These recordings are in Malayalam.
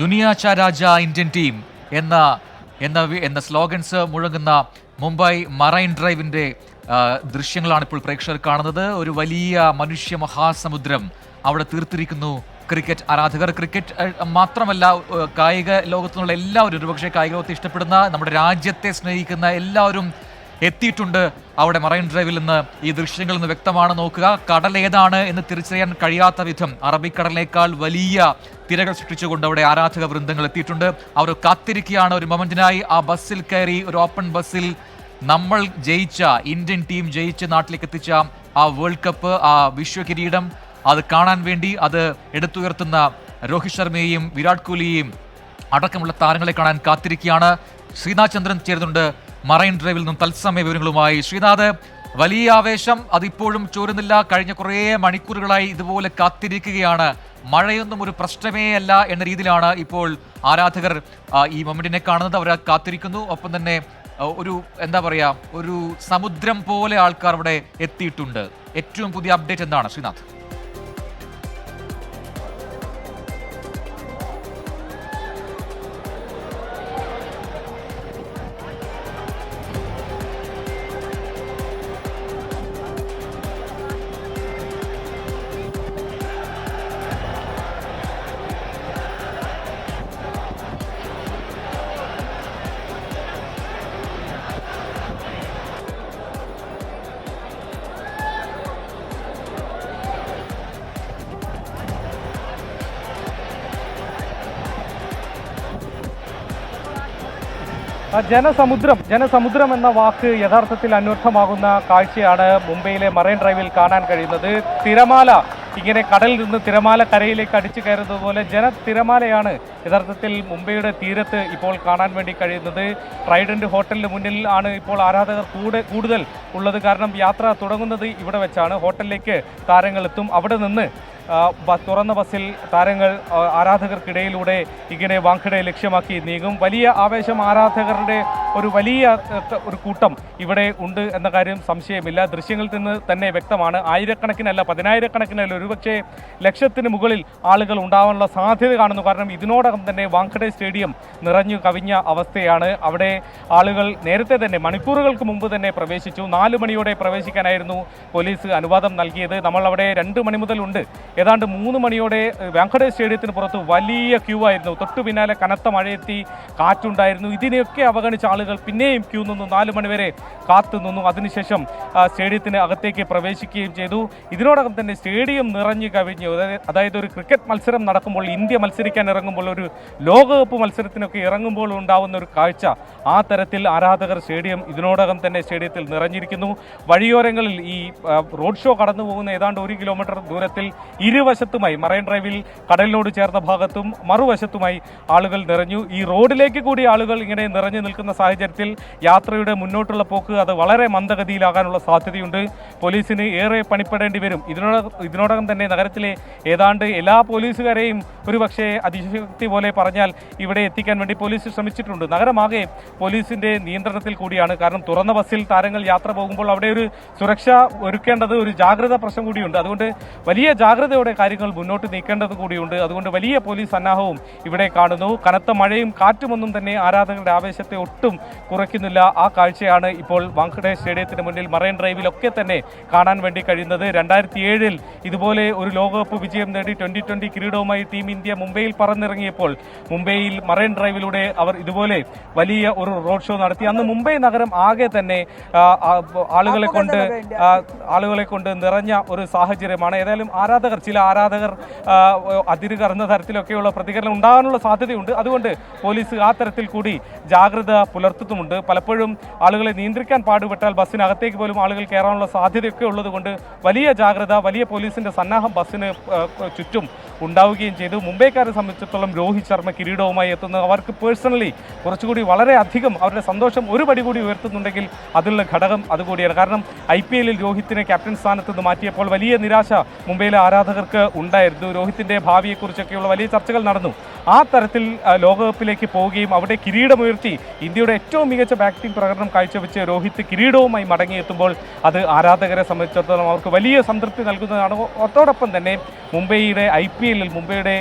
ദുനിയാച്ച രാജ ഇന്ത്യൻ ടീം എന്ന എന്ന എന്ന സ്ലോഗൻസ് മുഴങ്ങുന്ന മുംബൈ മറൈൻ ഡ്രൈവിന്റെ ദൃശ്യങ്ങളാണ് ഇപ്പോൾ പ്രേക്ഷകർ കാണുന്നത്. ഒരു വലിയ മനുഷ്യ മഹാസമുദ്രം അവിടെ തീർത്തിരിക്കുന്നു ക്രിക്കറ്റ് ആരാധകർ. ക്രിക്കറ്റ് മാത്രമല്ല കായിക ലോകത്തുനിന്നുള്ള എല്ലാവരും ഒരുപക്ഷെ കായിക ലോകത്തെ ഇഷ്ടപ്പെടുന്ന നമ്മുടെ രാജ്യത്തെ സ്നേഹിക്കുന്ന എല്ലാവരും എത്തിയിട്ടുണ്ട് അവിടെ മറൈൻ ഡ്രൈവിൽ നിന്ന്. ഈ ദൃശ്യങ്ങളിൽ നിന്ന് വ്യക്തമാണ് നോക്കുക. കടൽ ഏതാണ് എന്ന് തിരിച്ചറിയാൻ കഴിയാത്ത വിധം അറബിക്കടലിനേക്കാൾ വലിയ തിരകൾ സൃഷ്ടിച്ചുകൊണ്ട് അവിടെ ആരാധക വൃന്ദങ്ങൾ എത്തിയിട്ടുണ്ട്. അവർ കാത്തിരിക്കുകയാണ്. ഒരു മൊമെന്റിനായി ആ ബസ്സിൽ കയറി ഒരു ഓപ്പൺ ബസ്സിൽ നമ്മൾ ജയിച്ച ഇന്ത്യൻ ടീം ജയിച്ച് നാട്ടിലേക്ക് എത്തിച്ച ആ വേൾഡ് കപ്പ് ആ വിശ്വ കിരീടം അത് കാണാൻ വേണ്ടി അത് എടുത്തുയർത്തുന്ന രോഹിത് ശർമ്മയെയും വിരാട് കോഹ്ലിയെയും അടക്കമുള്ള താരങ്ങളെ കാണാൻ കാത്തിരിക്കുകയാണ്. ശ്രീനാഥ് ചന്ദ്രൻ ചേരുന്നുണ്ട്. മറൈൻ ഡ്രൈവിൽ നിന്നും തത്സമയ വിവരങ്ങളുമായി. ശ്രീനാഥ് വലിയ ആവേശം. അതിപ്പോഴും ചോരുന്നില്ല. കഴിഞ്ഞ കുറേ മണിക്കൂറുകളായി ഇതുപോലെ കാത്തിരിക്കുകയാണ്. മഴയൊന്നും ഒരു പ്രശ്നമേ അല്ല എന്ന രീതിയിലാണ് ഇപ്പോൾ ആരാധകർ ഈ മൊമെന്റിനെ കാണുന്നത്. അവർ കാത്തിരിക്കുന്നു. ഒപ്പം തന്നെ ഒരു എന്താ പറയുക ഒരു സമുദ്രം പോലെ ആൾക്കാർ അവിടെ എത്തിയിട്ടുണ്ട്. ഏറ്റവും പുതിയ അപ്ഡേറ്റ് എന്താണ് ശ്രീനാഥ്? ജനസമുദ്രം ജനസമുദ്രം എന്ന വാക്ക് യഥാർത്ഥത്തിൽ അന്വർത്ഥമാകുന്ന കാഴ്ചയാണ് മുംബൈയിലെ മറൈൻ ഡ്രൈവിൽ കാണാൻ കഴിയുന്നത്. തിരമാല ഇങ്ങനെ കടലിൽ നിന്ന് തിരമാല കരയിലേക്ക് അടിച്ചു കയറുന്നതുപോലെ ജന തിരമാലയാണ് യഥാർത്ഥത്തിൽ മുംബൈയുടെ തീരത്ത് ഇപ്പോൾ കാണാൻ വേണ്ടി കഴിയുന്നത്. ട്രൈഡന്റ് ഹോട്ടലിന് മുന്നിൽ ആണ് ഇപ്പോൾ ആരാധകർ കൂടെ കൂടുതൽ ഉള്ളത്. കാരണം യാത്ര തുടങ്ങുന്നത് ഇവിടെ വെച്ചാണ്. ഹോട്ടലിലേക്ക് താരങ്ങൾ എത്തും. അവിടെ നിന്ന് തുറന്ന ബസ്സിൽ താരങ്ങൾ ആരാധകർക്കിടയിലൂടെ ഇങ്ങനെ വാങ്കഡെ ലക്ഷ്യമാക്കി നീങ്ങും. വലിയ ആവേശം ആരാധകരുടെ ഒരു വലിയ ഒരു കൂട്ടം ഇവിടെ ഉണ്ട് എന്ന കാര്യം സംശയമില്ല. ദൃശ്യങ്ങളിൽ നിന്ന് തന്നെ വ്യക്തമാണ്. ആയിരക്കണക്കിനല്ല പതിനായിരക്കണക്കിനല്ല ഒരുപക്ഷെ ലക്ഷത്തിന് മുകളിൽ ആളുകൾ ഉണ്ടാവാനുള്ള സാധ്യത കാണുന്നു. കാരണം ഇതിനോടകം തന്നെ വാങ്കഡെ സ്റ്റേഡിയം നിറഞ്ഞു കവിഞ്ഞ അവസ്ഥയാണ്. അവിടെ ആളുകൾ നേരത്തെ തന്നെ മണിക്കൂറുകൾക്ക് മുമ്പ് തന്നെ പ്രവേശിച്ചു. നാല് മണിയോടെ പ്രവേശിക്കാനായിരുന്നു പോലീസ് അനുവാദം നൽകിയത്. നമ്മൾ അവിടെ രണ്ട് മണി മുതൽ ഉണ്ട് ഏതാണ്ട് മൂന്ന് മണിയോടെ വെങ്കടേഷ് സ്റ്റേഡിയത്തിന് പുറത്ത് വലിയ ക്യൂ ആയിരുന്നു. തൊട്ടു പിന്നാലെ കനത്ത മഴയെത്തി കാറ്റുണ്ടായിരുന്നു. ഇതിനെയൊക്കെ അവഗണിച്ച ആളുകൾ പിന്നെയും ക്യൂ നിന്നു. നാല് മണിവരെ കാത്തു നിന്നു. അതിനുശേഷം സ്റ്റേഡിയത്തിന് അകത്തേക്ക് പ്രവേശിക്കുകയും ചെയ്തു. ഇതിനോടകം തന്നെ സ്റ്റേഡിയം നിറഞ്ഞു കവിഞ്ഞു. അതായത് ഒരു ക്രിക്കറ്റ് മത്സരം നടക്കുമ്പോൾ ഇന്ത്യ മത്സരിക്കാൻ ഇറങ്ങുമ്പോൾ ഒരു ലോകകപ്പ് മത്സരത്തിനൊക്കെ ഇറങ്ങുമ്പോൾ ഉണ്ടാവുന്ന ഒരു കാഴ്ച. ആ തരത്തിൽ ആരാധകർ സ്റ്റേഡിയം ഇതിനോടകം തന്നെ സ്റ്റേഡിയത്തിൽ നിറഞ്ഞിരിക്കുന്നു. വഴിയോരങ്ങളിൽ ഈ റോഡ് ഷോ കടന്നു പോകുന്ന ഏതാണ്ട് ഒരു കിലോമീറ്റർ ദൂരത്തിൽ ഇരുവശത്തുമായി മറൈൻ ഡ്രൈവിൽ കടലിനോട് ചേർന്ന ഭാഗത്തും മറുവശത്തുമായി ആളുകൾ നിറഞ്ഞു. ഈ റോഡിലേക്ക് കൂടി ആളുകൾ ഇങ്ങനെ നിറഞ്ഞു നിൽക്കുന്ന സാഹചര്യത്തിൽ യാത്രയുടെ മുന്നോട്ടുള്ള പോക്ക് അത് വളരെ മന്ദഗതിയിലാകാനുള്ള സാധ്യതയുണ്ട്. പോലീസിന് ഏറെ പണിപ്പെടേണ്ടി വരും. ഇതിനോടകം ഇതിനോടകം തന്നെ നഗരത്തിലെ ഏതാണ്ട് എല്ലാ പോലീസുകാരെയും ഒരുപക്ഷെ അതിശക്തി പോലെ പറഞ്ഞാൽ ഇവിടെ എത്തിക്കാൻ വേണ്ടി പോലീസ് ശ്രമിച്ചിട്ടുണ്ട്. നഗരമാകെ പോലീസിന്റെ നിയന്ത്രണത്തിൽ കൂടിയാണ്. കാരണം തുറന്ന ബസ്സിൽ താരങ്ങൾ യാത്ര പോകുമ്പോൾ അവിടെ ഒരു സുരക്ഷ ഒരുക്കേണ്ടത് ഒരു ജാഗ്രത പ്രശ്നം കൂടിയുണ്ട്. അതുകൊണ്ട് വലിയ ജാഗ്രതയോടെ കാര്യങ്ങൾ മുന്നോട്ട് നീക്കേണ്ടത് കൂടിയുണ്ട്. അതുകൊണ്ട് വലിയ പോലീസ് സന്നാഹവും ഇവിടെ കാണുന്നു. കനത്ത മഴയും കാറ്റുമൊന്നും തന്നെ ആരാധകരുടെ ആവേശത്തെ ഒട്ടും കുറയ്ക്കുന്നില്ല. ആ കാഴ്ചയാണ് ഇപ്പോൾ വാങ്കഡെ സ്റ്റേഡിയത്തിന് മുന്നിൽ മറൈൻ ഡ്രൈവിലൊക്കെ തന്നെ കാണാൻ വേണ്ടി കഴിയുന്നത്. രണ്ടായിരത്തി ഏഴിൽ ഇതുപോലെ ഒരു ലോകകപ്പ് വിജയം നേടി ട്വന്റി ട്വന്റി കിരീടവുമായി ടീം ഇന്ത്യ മുംബൈയിൽ പറന്നിറങ്ങിയപ്പോൾ മുംബൈയിൽ മറൈൻ ഡ്രൈവിലൂടെ അവർ ഇതുപോലെ വലിയ ഒരു റോഡ് ഷോ നടത്തി. അന്ന് മുംബൈ നഗരം ആകെ തന്നെ ആളുകളെ കൊണ്ട് ആളുകളെ കൊണ്ട് നിറഞ്ഞ ഒരു സാഹചര്യമാണ്. ഏതായാലും ആരാധകർ ചില ആരാധകർ അതിര് കറന്ന തരത്തിലൊക്കെയുള്ള പ്രതികരണം ഉണ്ടാകാനുള്ള സാധ്യതയുണ്ട്. അതുകൊണ്ട് പോലീസ് ആ തരത്തിൽ കൂടി ജാഗ്രത പുലർത്തുന്നുമുണ്ട്. പലപ്പോഴും ആളുകളെ നിയന്ത്രിക്കാൻ പാടുപെട്ടാൽ ബസ്സിനകത്തേക്ക് പോലും ആളുകൾ കയറാനുള്ള സാധ്യതയൊക്കെ ഉള്ളതുകൊണ്ട് വലിയ ജാഗ്രത വലിയ പോലീസിന്റെ സന്നാഹം ബസ്സിന് ചുറ്റും ഉണ്ടാവുകയും ചെയ്തു. മുംബൈക്കാരെ സംബന്ധിച്ചിടത്തോളം രോഹിത് ശർമ്മ കിരീടവുമായി എത്തുന്നത് അവർക്ക് പേഴ്സണലി കുറച്ചുകൂടി വളരെ അധികം അവരുടെ സന്തോഷം ഒരു പടി കൂടി ഉയർത്തുന്നുണ്ടെങ്കിൽ അതിലുള്ള ഘടകം അതുകൂടിയാണ്. കാരണം ഐ പി എല്ലിൽ രോഹിത്തിനെ ക്യാപ്റ്റൻ സ്ഥാനത്ത് നിന്ന് മാറ്റിയപ്പോൾ വലിയ നിരാശ മുംബൈയിലെ ആരാധകർക്ക് ഉണ്ടായിരുന്നു. രോഹിത്തിന്റെ ഭാവിയെക്കുറിച്ചൊക്കെയുള്ള വലിയ ചർച്ചകൾ നടന്നു. ആ തരത്തിൽ ലോകകപ്പിലേക്ക് പോവുകയും അവിടെ കിരീടമുയർത്തി ഇന്ത്യയുടെ ഏറ്റവും മികച്ച ബാറ്റിംഗ് പ്രകടനം കാഴ്ചവെച്ച് രോഹിത് കിരീടവുമായി മടങ്ങിയെത്തുമ്പോൾ അത് ആരാധകരെ സംബന്ധിച്ചിടത്തോളം അവർക്ക് വലിയ സംതൃപ്തി നൽകുന്നതാണ്. അതോടൊപ്പം തന്നെ മുംബൈയുടെ ഐ പി എല്ലിൽ മുംബൈയുടെ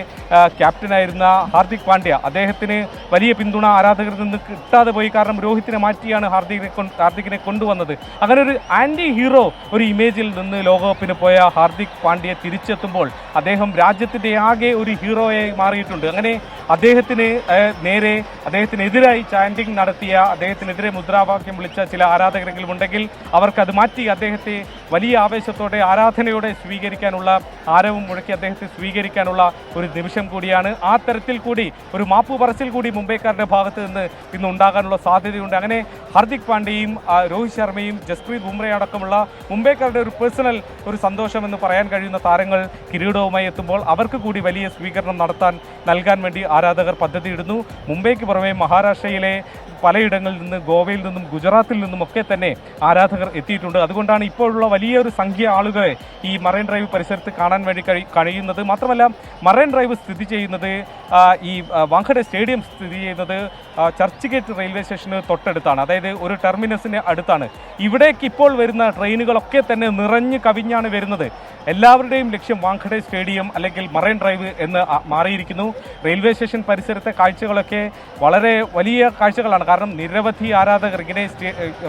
ക്യാപ്റ്റനായിരുന്ന ഹാർദിക് പാണ്ഡ്യ അദ്ദേഹത്തിന് വലിയ പിന്തുണ ആരാധകരിൽ നിന്ന് കിട്ടാതെ പോയി. കാരണം രോഹിത്തിനെ മാറ്റിയാണ് ഹാർദിക്കിനെ ഹാർദിക്കിനെ കൊണ്ടുവന്നത്. അങ്ങനെ ഒരു ആന്റി ഹീറോ ഒരു ഇമേജിൽ നിന്ന് ലോകകപ്പിന് പോയ ഹാർദിക് പാണ്ഡ്യ തിരിച്ചെത്തുമ്പോൾ അദ്ദേഹം രാജ്യത്തിന്റെ ആകെ ഒരു ഹീറോയായി മാറിയിട്ടുണ്ട്. അങ്ങനെ അദ്ദേഹത്തിന് നേരെ അദ്ദേഹത്തിനെതിരായി ചാൻഡിങ് നടത്തിയ അദ്ദേഹത്തിനെതിരെ മുദ്രാവാക്യം വിളിച്ച ചില ആരാധകരെങ്കിലും ഉണ്ടെങ്കിൽ അവർക്ക് അത് മാറ്റി അദ്ദേഹത്തെ വലിയ ആവേശത്തോടെ ആരാധനയോടെ സ്വീകരിക്കാനുള്ള ആരവും മുഴക്കി അദ്ദേഹത്തെ സ്വീകരിക്കാനുള്ള ഒരു നിമിഷം കൂടിയാണ്. ആ തരത്തിൽ കൂടി ഒരു മാപ്പു പറച്ചിൽ കൂടി മുംബൈക്കാരുടെ ഭാഗത്ത് നിന്ന് ഇന്ന് ഉണ്ടാകാനുള്ള സാധ്യതയുണ്ട്. അങ്ങനെ ഹർദിക് പാണ്ഡ്യയും രോഹിത് ശർമ്മയും ജസ്പ്രീത് ബുംറയടക്കമുള്ള മുംബൈക്കാരുടെ ഒരു പേഴ്സണൽ ഒരു സന്തോഷം എന്ന് പറയാൻ കഴിയുന്ന താരങ്ങൾ കിരീടവുമായി എത്തുമ്പോൾ അവർക്ക് കൂടി വലിയ സ്വീകരണം നടത്താൻ നൽകാൻ വേണ്ടി ആരാധകർ പദ്ധതിയിടുന്നു. മുംബൈക്ക് പുറമെ മഹാരാഷ്ട്രയിലെ പലയിടങ്ങളിൽ നിന്ന് ഗോവയിൽ നിന്നും ഗുജറാത്തിൽ നിന്നും ഒക്കെ തന്നെ ആരാധകർ എത്തിയിട്ടുണ്ട്. അതുകൊണ്ടാണ് ഇപ്പോഴുള്ള വലിയൊരു സംഖ്യ ആളുകളെ ഈ മറൈൻ ഡ്രൈവ് പരിസരത്ത് കാണാൻ വേണ്ടി കഴി കഴിയുന്നത്. മാത്രമല്ല മറൈൻ ഡ്രൈവ് സ്ഥിതി ചെയ്യുന്നത് ഈ വാങ്കഡെ സ്റ്റേഡിയം സ്ഥിതി ചെയ്യുന്നത് ചർച്ച് ഗേറ്റ് റെയിൽവേ സ്റ്റേഷന് തൊട്ടടുത്താണ്. അതായത് ഒരു ടെർമിനസിന് അടുത്താണ്. ഇവിടേക്ക് ഇപ്പോൾ വരുന്ന ട്രെയിനുകളൊക്കെ തന്നെ നിറഞ്ഞു കവിഞ്ഞാണ് വരുന്നത്. എല്ലാവരുടെയും ലക്ഷ്യം വാങ്കഡെ സ്റ്റേഡിയം അല്ലെങ്കിൽ മറൈൻ ഡ്രൈവ് എന്ന് മാറിയിരിക്കുന്നു. റെയിൽവേ സ്റ്റേഷൻ പരിസരത്തെ കാഴ്ചകളൊക്കെ വളരെ വലിയ കാഴ്ചകളാണ്. കാരണം നിരവധി ആരാധകർ ഇങ്ങനെ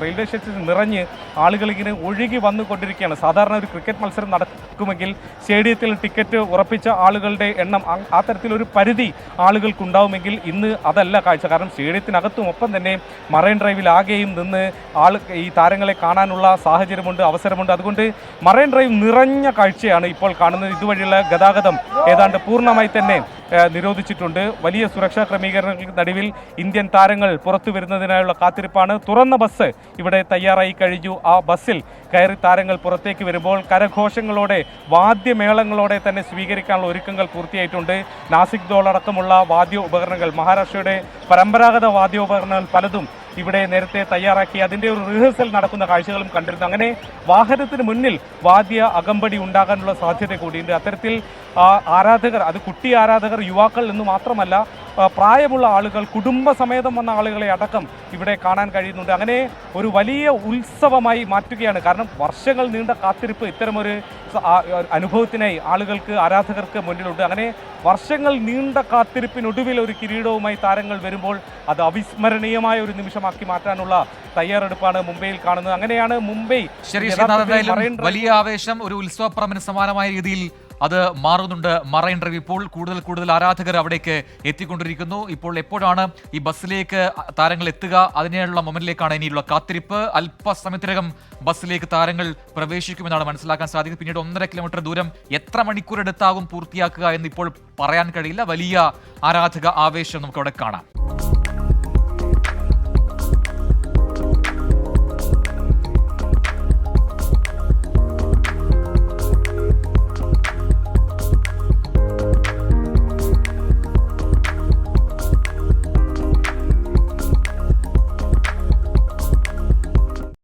റെയിൽവേ സ്റ്റേഷൻ നിറഞ്ഞ് ആളുകൾ ഇങ്ങനെ ഒഴുകി വന്നുകൊണ്ടിരിക്കുകയാണ്. സാധാരണ ഒരു ക്രിക്കറ്റ് മത്സരം നടക്കുമെങ്കിൽ സ്റ്റേഡിയത്തിൽ ടിക്കറ്റ് ഉറപ്പിച്ച ആളുകളുടെ എണ്ണം ആ- തരത്തിലൊരു പരിധി ആളുകൾക്കുണ്ടാവുമെങ്കിൽ ഇന്ന് അതല്ല കാഴ്ച. കാരണം സ്റ്റേഡിയത്തിനകത്തും ഒപ്പം തന്നെ മറൈൻ ഡ്രൈവിൽ ആകെയും നിന്ന് ആൾ ഈ താരങ്ങളെ കാണാനുള്ള സാഹചര്യമുണ്ട് അവസരമുണ്ട്. അതുകൊണ്ട് മറൈൻ ഡ്രൈവ് നിറഞ്ഞ കാഴ്ചയാണ് ഇപ്പോൾ കാണുന്നത്. ഇതുവഴിയുള്ള ഗതാഗതം ഏതാണ്ട് പൂർണമായി തന്നെ ഏഹ്, നിരോധിച്ചിട്ടുണ്ട് വലിയ സുരക്ഷാ ക്രമീകരണങ്ങൾക്ക് നടുവിൽ ഇന്ത്യൻ താരങ്ങൾ പുറത്തു വരുന്നതിനായുള്ള കാത്തിരിപ്പാണ്. തുറന്ന ബസ് ഇവിടെ തയ്യാറായി കഴിഞ്ഞു. ആ ബസ്സിൽ കയറി താരങ്ങൾ പുറത്തേക്ക് വരുമ്പോൾ കരഘോഷങ്ങളോടെ വാദ്യമേളങ്ങളോടെ തന്നെ സ്വീകരിക്കാനുള്ള ഒരുക്കങ്ങൾ പൂർത്തിയായിട്ടുണ്ട്. നാസിക് ദോൾ അടക്കമുള്ള വാദ്യ ഉപകരണങ്ങൾ മഹാരാഷ്ട്രയുടെ പരമ്പരാഗത വാദ്യോപകരണങ്ങൾ പലതും ഇവിടെ നേരത്തെ തയ്യാറാക്കി അതിന്റെ ഒരു റിഹേഴ്സൽ നടക്കുന്ന കാഴ്ചകളും കണ്ടിരുന്നു. അങ്ങനെ വാഹനത്തിന് മുന്നിൽ വാദ്യ അകമ്പടി ഉണ്ടാകാനുള്ള സാധ്യത കൂടിയുണ്ട് അത്തരത്തിൽ ആരാധകർ അത് കുട്ടി ആരാധകർ യുവാക്കൾ എന്ന് മാത്രമല്ല പ്രായമുള്ള ആളുകൾ കുടുംബസമേതം വന്ന ആളുകളെ അടക്കം ഇവിടെ കാണാൻ കഴിയുന്നുണ്ട്. അങ്ങനെ ഒരു വലിയ ഉത്സവമായി മാറ്റുകയാണ്. കാരണം വർഷങ്ങൾ നീണ്ട കാത്തിരിപ്പ് ഇത്തരമൊരു അനുഭവത്തിനായി ആളുകൾക്ക് ആരാധകർക്ക് മുന്നിലുണ്ട്. അങ്ങനെ വർഷങ്ങൾ നീണ്ട കാത്തിരിപ്പിനൊടുവിൽ ഒരു കിരീടവുമായി താരങ്ങൾ വരുമ്പോൾ അത് അവിസ്മരണീയമായ ഒരു നിമിഷമാക്കി മാറ്റാനുള്ള തയ്യാറെടുപ്പാണ് മുംബൈയിൽ കാണുന്നത്. അങ്ങനെയാണ് മുംബൈ വലിയ ആവേശം ഒരു ഉത്സവപ്രമന് സമാനമായ രീതിയിൽ അത് മാറുന്നുണ്ട്. മറൈൻ ഡ്രൈവ് ഇപ്പോൾ കൂടുതൽ കൂടുതൽ ആരാധകർ അവിടേക്ക് എത്തിക്കൊണ്ടിരിക്കുന്നു. ഇപ്പോൾ എപ്പോഴാണ് ഈ ബസ്സിലേക്ക് താരങ്ങൾ എത്തുക? അതിനുള്ള മൊമെന്റിലേക്കാണ് ഇനിയുള്ള കാത്തിരിപ്പ്. അല്പസമയത്തിനകം ബസ്സിലേക്ക് താരങ്ങൾ പ്രവേശിക്കുമെന്നാണ് മനസ്സിലാക്കാൻ സാധിക്കുന്നത്. പിന്നീട് ഒന്നര കിലോമീറ്റർ ദൂരം എത്ര മണിക്കൂർ എടുത്താകും പൂർത്തിയാക്കുക എന്ന് ഇപ്പോൾ പറയാൻ കഴിയില്ല. വലിയ ആരാധക ആവേശം നമുക്ക് അവിടെ കാണാം.